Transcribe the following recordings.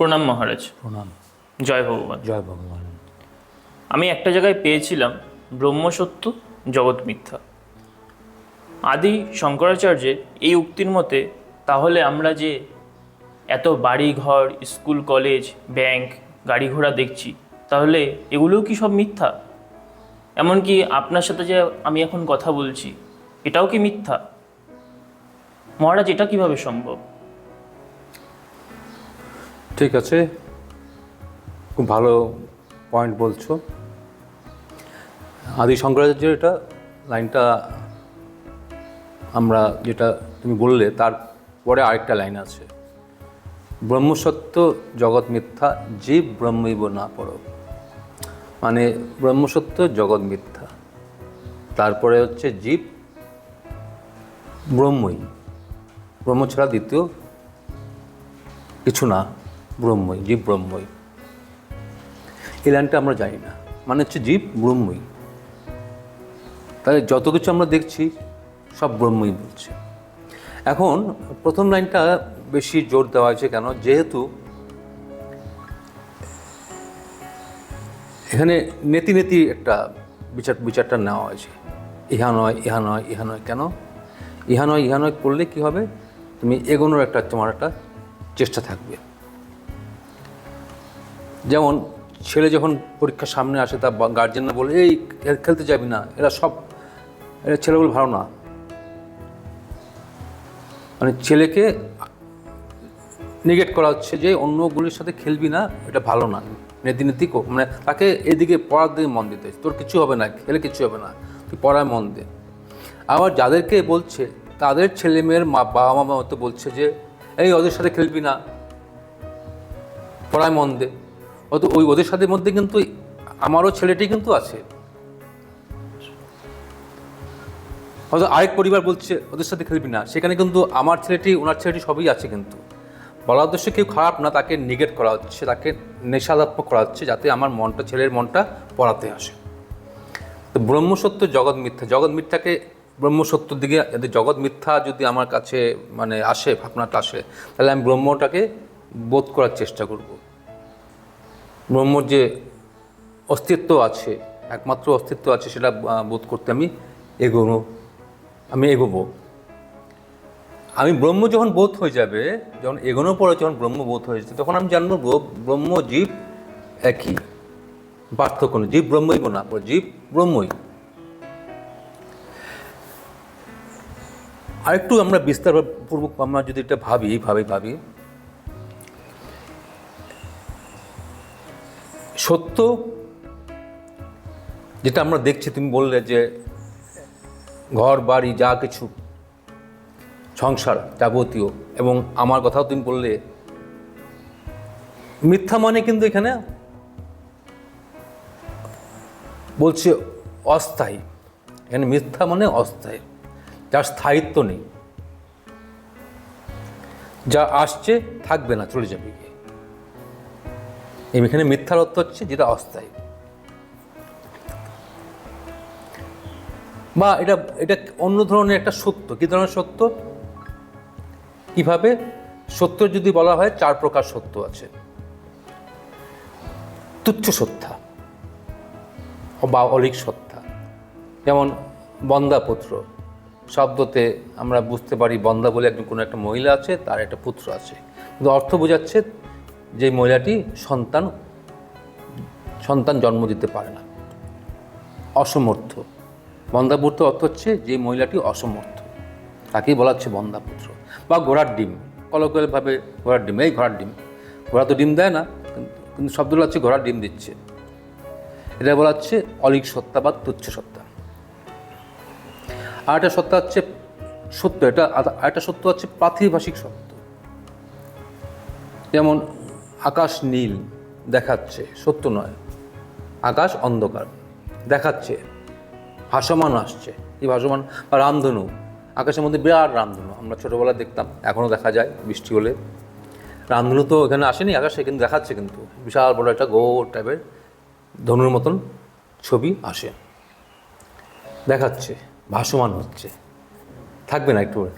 প্রণাম মহারাজ। প্রণাম। জয় ভগবান। জয় ভগবান। আমি একটা জায়গায় পেয়েছিলাম ব্রহ্মসত্য জগৎ মিথ্যা। আদি শঙ্করাচার্যের এই উক্তির মতে তাহলে আমরা যে এত বাড়ি ঘর স্কুল কলেজ ব্যাংক গাড়ি ঘোড়া দেখছি তাহলে এগুলোও কি সব মিথ্যা? এমনকি আপনার সাথে যে আমি এখন কথা বলছি এটাও কি মিথ্যা? মহারাজ এটা কীভাবে সম্ভব? ঠিক আছে। খুব ভালো পয়েন্ট বলছো। আদি শঙ্করাচার্যের এটা লাইনটা আমরা যেটা তুমি বললে তারপরে আরেকটা লাইন আছে। ব্রহ্মসত্য জগৎ মিথ্যা, জীব ব্রহ্মৈব না পড়ো মানে ব্রহ্মসত্য জগৎ মিথ্যা। তারপরে হচ্ছে জীব ব্রহ্মই। ব্রহ্ম ছাড়া দ্বিতীয় কিছু না। ব্রহ্মই, জীব ব্রহ্মই। এই লাইনটা আমরা জানি না। মানে হচ্ছে জীব ব্রহ্মই। তাহলে যত কিছু আমরা দেখছি, সব ব্রহ্মই বলছে। এখন প্রথম লাইনটা বেশি জোর দেওয়া হয়েছে কেন? যেহেতু এখানে নেতি নেতি একটা বিচার, বিচারটা নেওয়া হয়েছে। ইহা নয় ইহা নয় ইহা নয়। কেন? ইহা নয় ইহা নয় করলে কী হবে? তুমি এগোনোর একটা, তোমার একটা চেষ্টা থাকবে। যেমন ছেলে যখন পরীক্ষার সামনে আসে, তার গার্জেনরা বলে, এই খেলতে যাবি না, এরা সব, এরা ছেলেগুলো ভালো না। মানে ছেলেকে নেগেট করা হচ্ছে যে, অন্যগুলির সাথে খেলবি না, এটা ভালো না। নীতি নীতি কো- মানে তাকে এদিকে পড়ার দিকে মন দিতে তোর কিছু হবে না, খেলে কিছু হবে না, তুই পড়ায় মন দে। আবার যাদেরকে বলছে, তাদের ছেলে মেয়ের মা বাবা মা মতো বলছে যে, এই, ওদের সাথে খেলবি না, পড়ায় মন দে। অত ওই ওদের সাথে মধ্যে কিন্তু আমারও ছেলেটি কিন্তু আছে। হয়তো আরেক পরিবার বলছে, ওদের সাথে খেলবি না। সেখানে কিন্তু আমার ছেলেটি, ওনার ছেলেটি সবই আছে কিন্তু। বলার উদ্দেশ্য কেউ খারাপ না, তাকে নিগেট করা হচ্ছে, তাকে নেশাদাত্মক করা হচ্ছে, যাতে আমার মনটা, ছেলের মনটা পড়াতে আসে। তো ব্রহ্মসত্য, জগৎ মিথ্যা। জগৎ মিথ্যাকে ব্রহ্মসত্যর দিকে যদি জগৎ মিথ্যা যদি আমার কাছে মানে আসে, ভাবনাটা আসে, তাহলে আমি ব্রহ্মটাকে বোধ করার চেষ্টা করব। ব্রহ্মর যে অস্তিত্ব আছে, একমাত্র অস্তিত্ব আছে সেটা বোধ করতে আমি এগোনো, আমি এগোবো। আমি ব্রহ্ম যখন বোধ হয়ে যাবে, যখন এগোনোর পরে যখন ব্রহ্ম বোধ হয়ে যাবে তখন আমি জানব ব্রহ্ম জীব একই, পার্থক্য নেই। জীব ব্রহ্মই না জীব ব্রহ্মই। আরেকটু আমরা বিস্তারপূর্বক আমরা যদি এটা ভাবি ভাবি ভাবি সত্য? যেটা আমরা দেখছি, তুমি বললে যে ঘর, বাড়ি, যা কিছু, সংসার যাবতীয়। এবং আমার কথাও তুমি বললে, মিথ্যা মানে কিন্তু এখানে বলছে অস্থায়ী। এখানে মিথ্যা মানে অস্থায়ী, যার স্থায়িত্ব নেই। যা আসছে, থাকবে না, চলে যাবে গিয়ে। এখানে মিথ্যার অর্থ হচ্ছে যেটা অস্থায়ী। বা এটা এটা অন্য ধরনের একটা সত্য। কী ধরনের সত্য? কীভাবে? সত্য যদি বলা হয়, চার প্রকার সত্য আছে। তুচ্ছ সত্তা বা অলিক সত্তা যেমন বন্দাপুত্র। শব্দতে আমরা বুঝতে পারি বন্দা বলে একজন কোনো একটা মহিলা আছে, তার একটা পুত্র আছে। কিন্তু অর্থ বোঝাচ্ছে যে মহিলাটি সন্তান সন্তান জন্ম দিতে পারে না। অসমর্থ। বন্দাপুত্র অর্থ হচ্ছে যে মহিলাটি অসমর্থ। তাকেই বলা হচ্ছে বন্দাপুত্র বা ঘোড়ার ডিম। কলকলভাবে ঘোড়ার ডিম। এই ঘোড়ার ডিম। ঘোড়া তো ডিম দেয় না, কিন্তু- শব্দটা হচ্ছে ঘোড়ার ডিম দিচ্ছে। এটা বলা হচ্ছে অলিক সত্তা বা তুচ্ছ সত্তা। আর একটা সত্তা হচ্ছে সত্য। এটা আর একটা সত্য হচ্ছে প্রাতিভাষিক সত্য। যেমন আকাশ নীল দেখাচ্ছে, সত্য নয়। আকাশ অন্ধকার দেখাচ্ছে, ভাসমান আসছে। এই ভাসমান? বা রামধনু। আকাশের মধ্যে বিরাট রামধনু। আমরা ছোটোবেলায় দেখতাম, এখনও দেখা যায় বৃষ্টি হলে। রামধনু তো এখানে আসেনি আকাশে, কিন্তু দেখাচ্ছে কিন্তু। বিশাল বড় একটা গোল টাইপের ধনুর মতন ছবি আসে। দেখাচ্ছে, ভাসমান হচ্ছে। থাকবে না একটু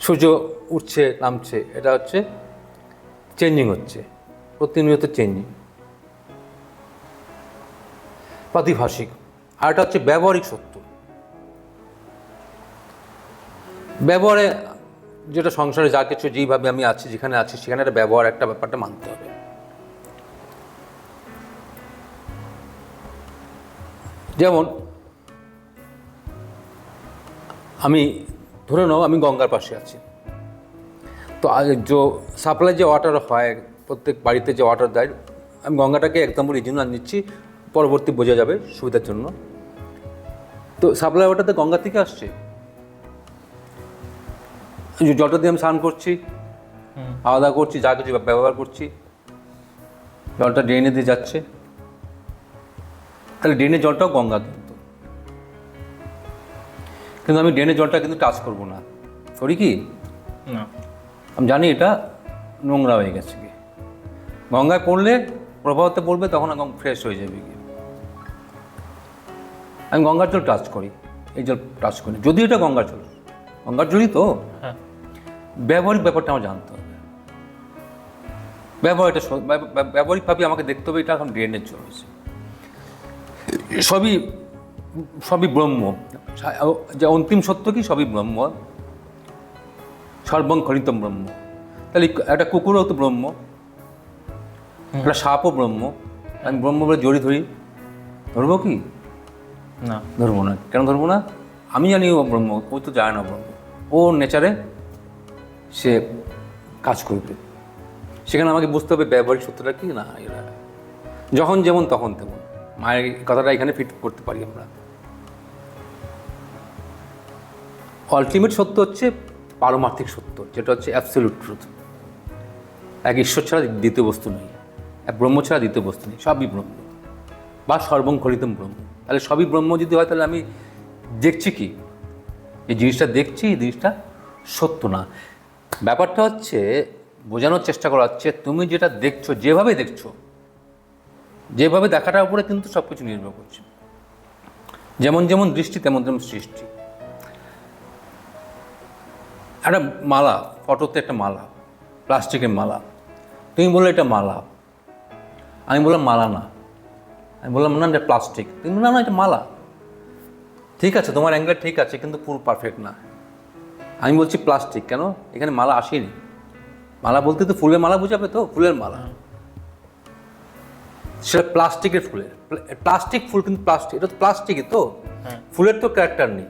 সূর্য উঠছে, নামছে, এটা হচ্ছে চেঞ্জিং হচ্ছে, প্রতিনিয়ত চেঞ্জিং প্রাতিভাষিক আর এটা হচ্ছে ব্যবহারিক সত্য। ব্যবহারে যেটা সংসারে যা কিছু যেইভাবে আমি আছি, যেখানে আছি, সেখানে একটা ব্যবহার, একটা ব্যাপারটা মানতে হবে। যেমন, আমি ধরে নাও আমি গঙ্গার পাশে আছি। তো আগে যে সাপ্লাই যে ওয়াটার হয় প্রত্যেক বাড়িতে যে ওয়াটার দেয় আমি গঙ্গাটাকে একদম রিজনাল নিচ্ছি পরবর্তী বোঝা যাবে সুবিধার জন্য। তো সাপ্লাই ওয়াটার তো গঙ্গা থেকে আসছে। যে জলটা দিয়ে আমি স্নান করছি খাওয়া দাওয়া করছি যা কিছু ব্যবহার করছি জলটা ড্রেনে দিয়ে যাচ্ছে। তাহলে ড্রেনের জলটাও গঙ্গা কিন্তু কিন্তু আমি ড্রেনের জলটা কিন্তু টাচ করব না। করি কি? না। আমি জানি এটা নোংরা হয়ে গেছে গিয়ে। গঙ্গায় পড়লে প্রভাবতে পড়বে তখন একদম ফ্রেশ হয়ে যাবে গিয়ে। আমি গঙ্গার জল টাচ করি এই জল টাচ করি। যদি এটা গঙ্গার জল গঙ্গার জলই তো। হ্যাঁ। ব্যবহারিক ব্যাপারটা আমার জানতে হবে। ব্যবহার এটা ব্যবহারিকভাবে আমাকে দেখতে হবে এটা এখন ড্রেনের জল হয়েছে। সবই সবই ব্রহ্ম। যে অন্তিম সত্য কি? সবই ব্রহ্ম। সর্বং খরিতম ব্রহ্ম। তাহলে একটা কুকুরও তো ব্রহ্ম একটা সাপও ব্রহ্ম। আমি ব্রহ্ম বলে জড়ি ধরি ধরবো কি? না। ধরবো না। কেন ধরবো না? আমি জানি ও ব্রহ্ম ও তো যায় না ব্রহ্ম। ও নেচারে সে কাজ করবে। সেখানে আমাকে বুঝতে হবে ব্যবহারিক সত্যটা কি? না এরা যখন যেমন তখন তেমন। মায়ের কথাটা এখানে ফিট করতে পারি আমরা। আলটিমেট সত্য হচ্ছে পারমার্থিক সত্য, যেটা হচ্ছে অ্যাবসলিউট ট্রুথ এক ঈশ্বর ছাড়া দ্বিতীয় বস্তু নেই, এক ব্রহ্ম ছাড়া দ্বিতীয় বস্তু নেই, সবই ব্রহ্ম। বা সর্বংখলিতম ব্রহ্ম। তাহলে সবই ব্রহ্ম যদি হয়, তাহলে আমি দেখছি কি? এই জিনিসটা দেখছি, এই জিনিসটা সত্য না। ব্যাপারটা হচ্ছে, বোঝানোর চেষ্টা করা হচ্ছে, তুমি যেটা দেখছ, যেভাবে দেখছ, যেভাবে দেখাটার উপরে কিন্তু সব কিছু নির্ভর করছে। যেমন যেমন দৃষ্টি, তেমন তেমন সৃষ্টি। একটা মালা ফটোতে একটা মালা প্লাস্টিকের মালা। তুমি বললে এটা মালা। আমি বললাম মালা না। আমি বললাম না এটা প্লাস্টিক। তুমি না না এটা মালা। ঠিক আছে তোমার অ্যাঙ্গেল ঠিক আছে কিন্তু পুরো পারফেক্ট না। আমি বলছি প্লাস্টিক কেন? এখানে মালা আসেনি। মালা বলতে তো ফুলের মালা বোঝাবে তো? ফুলের মালা। সেটা প্লাস্টিকের ফুলের। প্লাস্টিক ফুল কিন্তু প্লাস্টিক এটা তো প্লাস্টিকই তো। ফুলের তো ক্যারেক্টার নেই।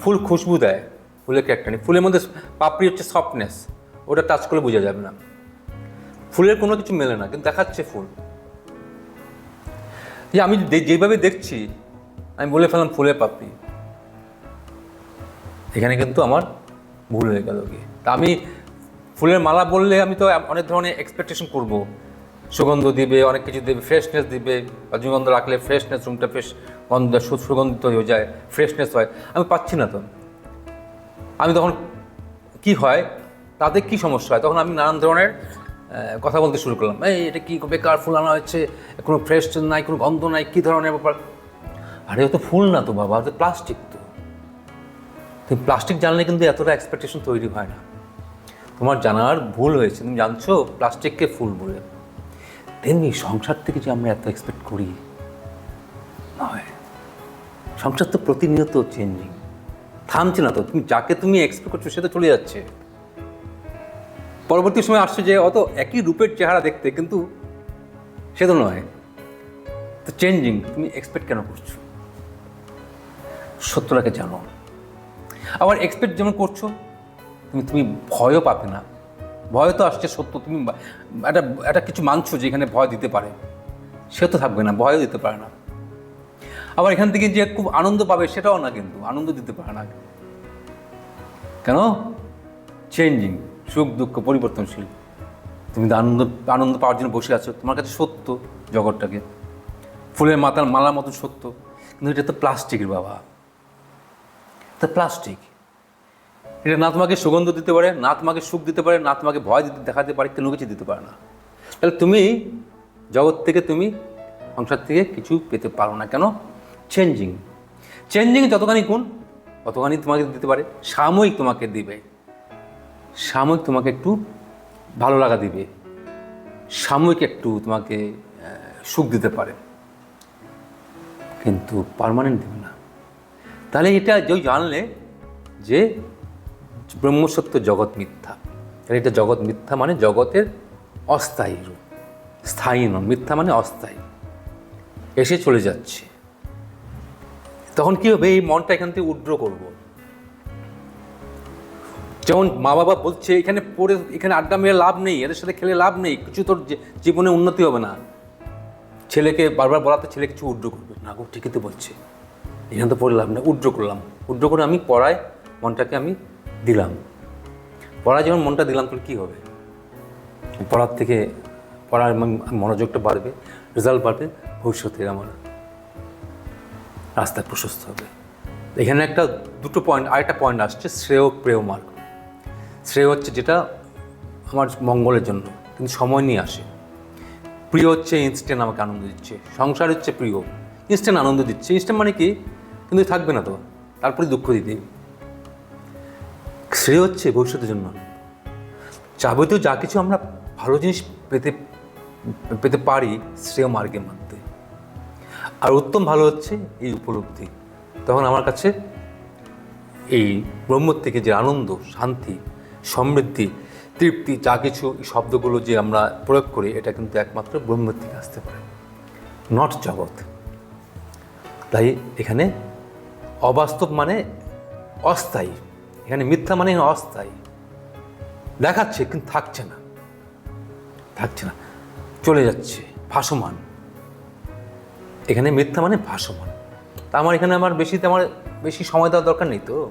ফুল খুশবু দেয়। ফুলের ক্যারেক্টার নেই। ফুলের মধ্যে পাপড়ি হচ্ছে সফটনেস ওটা টাচ করলে বোঝা যাবে না। ফুলের কোনো কিছু মেলে না, কিন্তু দেখাচ্ছে ফুল। যে আমি যেভাবে দেখছি, আমি বলে ফেললাম ফুলের পাপড়ি। এখানে কিন্তু আমার ভুল হয়ে গেল কি? তা আমি ফুলের মালা বললে আমি তো অনেক ধরনের এক্সপেকটেশন করব। সুগন্ধ দিবে, অনেক কিছু দেবে ফ্রেশনেস দিবে। রজনীগন্ধা রাখলে ফ্রেশনেস রুমটা ফ্রেশ গন্ধ, সুগন্ধিত হয়ে যায় ফ্রেশনেস হয়। আমি পাচ্ছি না তো। আমি তখন কি হয়, তাতে কি সমস্যা হয়? তখন আমি নানান ধরনের কথা বলতে শুরু করলাম। এই, এটা কি বেকার ফুল আনা হচ্ছে কোনো ফ্রেশ নাই, কোনো গন্ধ নাই, কী ধরনের ব্যাপার? আরে, ও তো ফুল না তো বাবা তো প্লাস্টিক তো। তুমি প্লাস্টিক জানলে কিন্তু এতটা এক্সপেকটেশন তৈরি হয় না। তোমার জানার ভুল হয়েছে, তুমি জানছো প্লাস্টিককে ফুল বলে। তেমনি সংসার থেকে যে আমরা এত এক্সপেক্ট করি, নয়। সংসার তো প্রতিনিয়ত চেঞ্জিং থামছে না তো, তুমি যাকে তুমি এক্সপেক্ট করছ সে তো চলে যাচ্ছে। পরবর্তী সময় আসছে যে অত একই রূপের চেহারা দেখতে কিন্তু সে তো নয়। তো চেঞ্জিং তুমি এক্সপেক্ট কেন করছ? সত্যটাকে জানো। আবার এক্সপেক্ট যেমন করছ, তুমি তুমি ভয়ও পাবে না। ভয় তো আসছে সত্য, তুমি একটা একটা কিছু মানছো যে এখানে ভয় দিতে পারে। সে তো থাকবে না, ভয়ও দিতে পারে না। আবার এখান থেকে যে খুব আনন্দ পাবে সেটাও না কিন্তু, আনন্দ দিতে পারে না কেন? চেঞ্জিং সুখ, দুঃখ, পরিবর্তনশীল। তুমি আনন্দ আনন্দ পাওয়ার জন্য বসে আছো, তোমার কাছে সত্য জগৎটাকে। ফুলের মাতার মালার মতো সত্য। কিন্তু এটা তো প্লাস্টিকের বাবা। তো প্লাস্টিক এটা না তোমাকে সুগন্ধ দিতে পারে, না তোমাকে সুখ দিতে পারে, না তোমাকে ভয় দিতে, দেখাতে পারে কোনো কিছু দিতে পারে না। তাহলে তুমি জগৎ থেকে তুমি সংসার থেকে কিছু পেতে পারো না। কেন? চেঞ্জিং চেঞ্জিং যতখানি গুণ ততখানি তোমাকে দিতে পারে। সাময়িক তোমাকে দিবে। সাময়িক তোমাকে একটু ভালো লাগা দিবে। সাময়িক একটু তোমাকে সুখ দিতে পারে। কিন্তু পার্মানেন্ট দেবে না। তাহলে এটা যে জানলে যে ব্রহ্মসত্য জগৎ মিথ্যা। তাহলে এটা জগৎ মিথ্যা মানে জগতের অস্থায়ী রূপ। স্থায়ী নয়, মিথ্যা মানে অস্থায়ী। এসে চলে যাচ্ছে। তখন কি হবে? এই মনটা এখান থেকে উড্র করব। যেমন মা বাবা বলছে, এখানে পড়ে, এখানে আড্ডা মেরে লাভ নেই, এদের সাথে খেলে লাভ নেই, কিছু তোর জীবনে উন্নতি হবে না। ছেলেকে বারবার বলাতে ছেলে কিছু উড্র করবে। না গো, ঠিকই তো বলছে। এখানে তো পড়ে লাভ নেই, উড্র করলাম। উড্র করে আমি পড়ায় মনটাকে আমি দিলাম। পড়ায় যখন মনটা দিলাম, তাহলে কী হবে? পড়ার থেকে, পড়ার মনোযোগটা বাড়বে রেজাল্ট বাড়বে ভবিষ্যতে আমার। রাস্তা প্রশস্ত হবে। এখানে একটা দুটো পয়েন্ট আরেকটা পয়েন্ট আসছে, শ্রেয় প্রেয় মার্গ। শ্রেয় হচ্ছে যেটা আমার মঙ্গলের জন্য, কিন্তু সময় নিয়ে আসে। প্রিয় হচ্ছে ইনস্ট্যান্ট আমাকে আনন্দ দিচ্ছে, সংসার হচ্ছে প্রিয়। ইনস্ট্যান্ট আনন্দ দিচ্ছে। ইনস্ট্যান্ট মানে কি? কিন্তু থাকবে না তো, তারপরে দুঃখ দিতে। শ্রেয় হচ্ছে ভবিষ্যতের জন্য। যাবতীয় যা কিছু আমরা ভালো জিনিস পেতে পেতে পারি, শ্রেয় মার্গের মধ্যে আর উত্তম ভালো হচ্ছে এই উপলব্ধি। তখন আমার কাছে এই ব্রহ্মর থেকে যে আনন্দ, শান্তি, সমৃদ্ধি, তৃপ্তি, যা কিছু শব্দগুলো যে আমরা প্রয়োগ করি, এটা কিন্তু একমাত্র ব্রহ্মের থেকে আসতে পারে। নট জগৎ। তাই এখানে অবাস্তব মানে অস্থায়ী। এখানে মিথ্যা মানে অস্থায়ী। দেখাচ্ছে কিন্তু থাকছে না। থাকছে না। চলে যাচ্ছে, ভাসমান। এখানে মিথ্যা মানে ভাসমান। তা আমার এখানে আমার বেশি আমার বেশি সময় দেওয়ার দরকার নেই তো।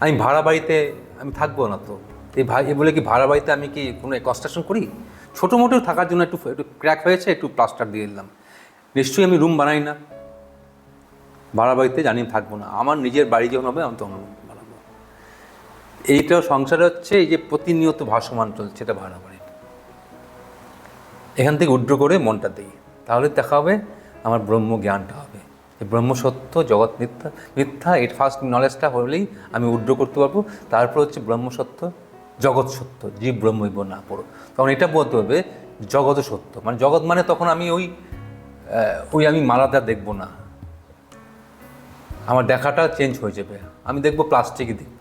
আমি ভাড়া বাড়িতে আমি থাকব না তো। এই ভাই বলে কি ভাড়া বাড়িতে আমি কি কোনো কনস্ট্রাকশন করি? ছোটো মোটো থাকার জন্য একটু একটু ক্র্যাক হয়েছে, একটু প্লাস্টার দিয়ে দিলাম। নিশ্চয়ই আমি রুম বানাই না। ভাড়া বাড়িতে জানি থাকব না। আমার নিজের বাড়ি যখন হবে, আমি তখন room বানাবো। এইটাও সংসারে হচ্ছে, এই যে প্রতিনিয়ত ভাসমান চলছে, এটা ভাড়া বাড়ি এখান থেকে উড্র করে মনটা দিই। তাহলে দেখা হবে আমার ব্রহ্ম জ্ঞানটা হবে। এই ব্রহ্ম সত্য জগৎ মিথ্যা মিথ্যা এই ফার্স্ট নলেজটা হলেই আমি উড্র করতে পারব। তারপর হচ্ছে ব্রহ্ম সত্য জগৎ সত্য জীব ব্রহ্মইব না পড়ো। তখন এটা বলতে হবে জগৎ সত্য মানে জগৎ মানে তখন আমি ওই ওই আমি মালাদা দেখব না। আমার দেখাটা চেঞ্জ হয়ে যাবে। আমি দেখব প্লাস্টিকই দেখব।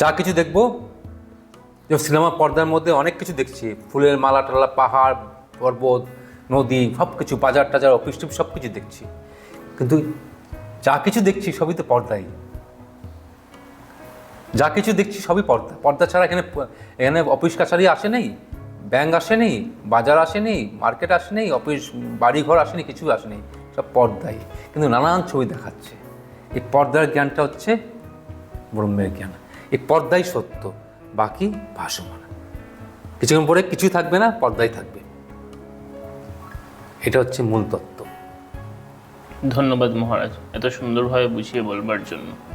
যা কিছু দেখব, যে সিনেমা পর্দার মধ্যে অনেক কিছু দেখছি। ফুলের মালা টালা পাহাড়, পর্বত নদী সব কিছু বাজার টাজার অফিস টফিস সব কিছু দেখছি। কিন্তু যা কিছু দেখছি সবই তো পর্দাই। যা কিছু দেখছি সবই পর্দা। পর্দা ছাড়া এখানে এখানে অফিস কাছারি আসে নেই ব্যাংক আসে নেই, বাজার আসে নেই মার্কেট আসে নেই অফিস বাড়িঘর আসে নেই, কিছু আসে নেই, সব পর্দাই। কিন্তু নানান ছবি দেখাচ্ছে। এই পর্দার জ্ঞানটা হচ্ছে ব্রহ্মের জ্ঞান। এই পর্দাই সত্য, বাকি ভাসমান। কিছুক্ষণ পরে কিছুই থাকবে না, পর্দাই থাকবে। এটা হচ্ছে মূল তত্ত্ব। ধন্যবাদ মহারাজ এত সুন্দরভাবে বুঝিয়ে বলবার জন্য।